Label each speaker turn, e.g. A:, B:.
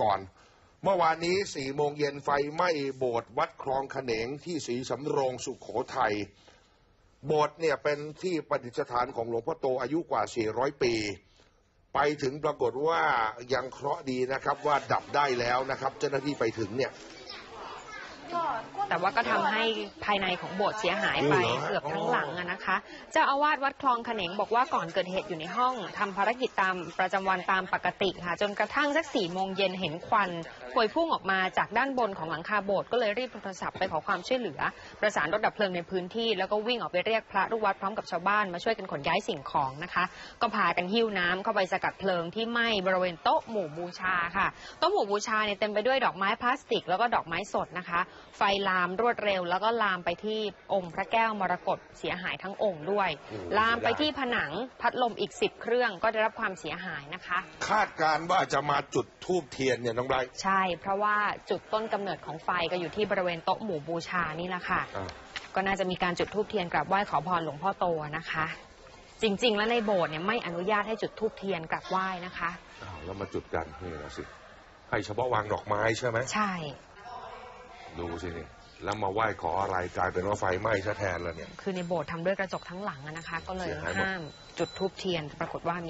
A: ก่อน เมื่อวานนี้สี่โมงเย็นไฟไหม้โบสถ์วัดคลองขเขนงที่ศรีสำโรงสุขโขทัย โบสถ์เนี่ยเป็นที่ประดิษฐานของหลวงพ่อโตอายุกว่า 400 ปี ไปถึงปรากฏว่ายังเคราะห์ดีนะครับว่าดับได้แล้วนะครับ เจ้าหน้าที่ไปถึงเนี่ย
B: แต่ว่าก็ทำให้ภายในของโบสถ์เสียหายไป
A: อืมเหรอฮะ
B: เกือบทั้งหลังอะนะคะ เจ้าอาวาสวัดคลองขเขนงบอกว่าก่อนเกิดเหตุอยู่ในห้องทำภารกิจตามประจำวันตามปกติค่ะ จนกระทั่งสักสี่โมงเย็นเห็นควันพวยพุ่งออกมาจากด้านบนของหลังคาโบสถ์ก็เลยรีบโทรศัพท์ไปขอความช่วยเหลือ ประสานรถดับเพลิงในพื้นที่ แล้วก็วิ่งออกไปเรียกพระลูกวัดพร้อมกับชาวบ้านมาช่วยกันขนย้ายสิ่งของนะคะ ก็พากันหิ้วน้ำเข้าไปสกัดเพลิงที่ไหม้บริเวณโต๊ะหมู่บูชาค่ะโต๊ะหมู่บูชาเนี่ยเต็มไปด้วยดอกไม้พลาสติกแล้วก็ดอกไม้สดนะคะไฟลามรวดเร็ว แล้วก็ลามไปที่องค์พระแก้วมรกตเสียหายทั้งองค์ด้วย
A: โอ้โห
B: ลามไปที่ผนังพัดลมอีกสิบเครื่องก็ได้รับความเสียหายนะคะ
A: คาดการณ์ว่าจะมาจุดทูบเทียนเนี่ยน้องไบรท์
B: ใช่ เพราะว่าจุดต้นกำเนิดของไฟก็อยู่ที่บริเวณโต๊ะหมู่บูชานี่แหละค่ะ
A: อ่า
B: ก็น่าจะมีการจุดธูปเทียนกราบไหว้ขอพรหลวงพ่อโตนะคะ จริง ๆ แล้วในโบสถ์เนี่ยไม่อนุญาตให้จุดธูปเทียนกราบไหว้นะคะ
A: อ้าวแล้วมาจุดกันนี่นะสิ ให้เฉพาะวางดอกไม้ใช่ไหม
B: ใช่
A: ดูสินี่แล้วมาไหว้ขออะไรกลายเป็นว่าไฟไหม้ซะแทนแล้วเนี่ย
B: คือในโบสถ์ทำด้วยกระจกทั้งหลังอะนะคะ ก็เลย
A: เสียหายหมด
B: ห้ามจุดธูปเทียน ปรากฏว่ามี